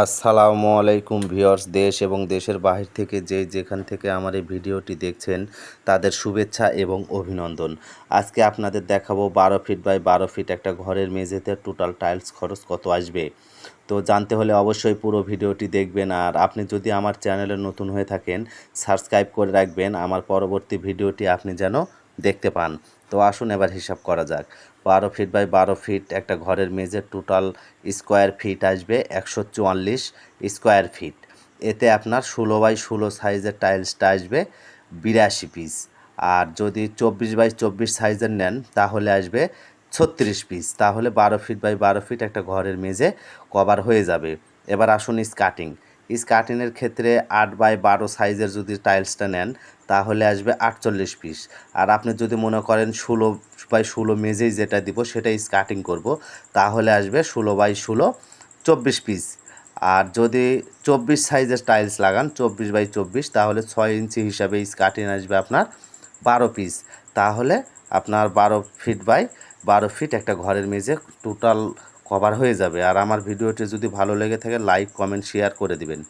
আসসালামু আলাইকুম ভিউয়ার্স, দেশ এবং দেশের বাহির থেকে যে যেখান থেকে আমার এই ভিডিওটি দেখছেন, তাদের শুভেচ্ছা এবং অভিনন্দন। আজকে আপনাদের দেখাবো বারো ফিট বাই বারো ফিট একটা ঘরের মেঝেতে টোটাল টাইলস খরচ কত আসবে। তো জানতে হলে অবশ্যই পুরো ভিডিওটি দেখবেন আর আপনি যদি আমার চ্যানেলে নতুন হয়ে থাকেন, সাবস্ক্রাইব করে রাখবেন। আমার পরবর্তী ভিডিওটি আপনি যেন দেখতে পান। তো আসুন এবার হিসাব করা যাক। বারো ফিট বাই বারো ফিট একটা ঘরের মেঝের টোটাল স্কোয়ার ফিট আসবে একশো চুয়াল্লিশ স্কোয়ার ফিট এতে আপনার ষোলো বাই ষোলো সাইজের টাইলসটা আসবে বিরাশি পিস আর যদি চব্বিশ বাই চব্বিশ সাইজের নেন, তাহলে আসবে ছত্রিশ পিস তাহলে বারো ফিট বাই বারো ফিট একটা ঘরের মেঝে কভার হয়ে যাবে। এবার আসুন স্কাটিং স্কার্টিনের ক্ষেত্রে আট বাই বারো সাইজের যদি টাইলসটা নেন, তাহলে আসবে আটচল্লিশ পিস আর আপনি যদি মনে করেন ষোলো বাই ষোলো মেজেই যেটা দিব, সেটাই স্কার্টিং করব, তাহলে আসবে ষোলো বাই ষোলো, চব্বিশ পিস আর যদি চব্বিশ সাইজের টাইলস লাগান, চব্বিশ বাই চব্বিশ, তাহলে ছয় ইঞ্চি হিসাবে স্কার্টিং আসবে আপনার বারো পিস তাহলে আপনার বারো ফিট বাই বারো ফিট একটা ঘরের মেঝে টোটাল কভার হয়ে যাবে। আর আমার ভিডিওটি যদি ভালো লেগে থাকে লাইক কমেন্ট শেয়ার করে দিবেন।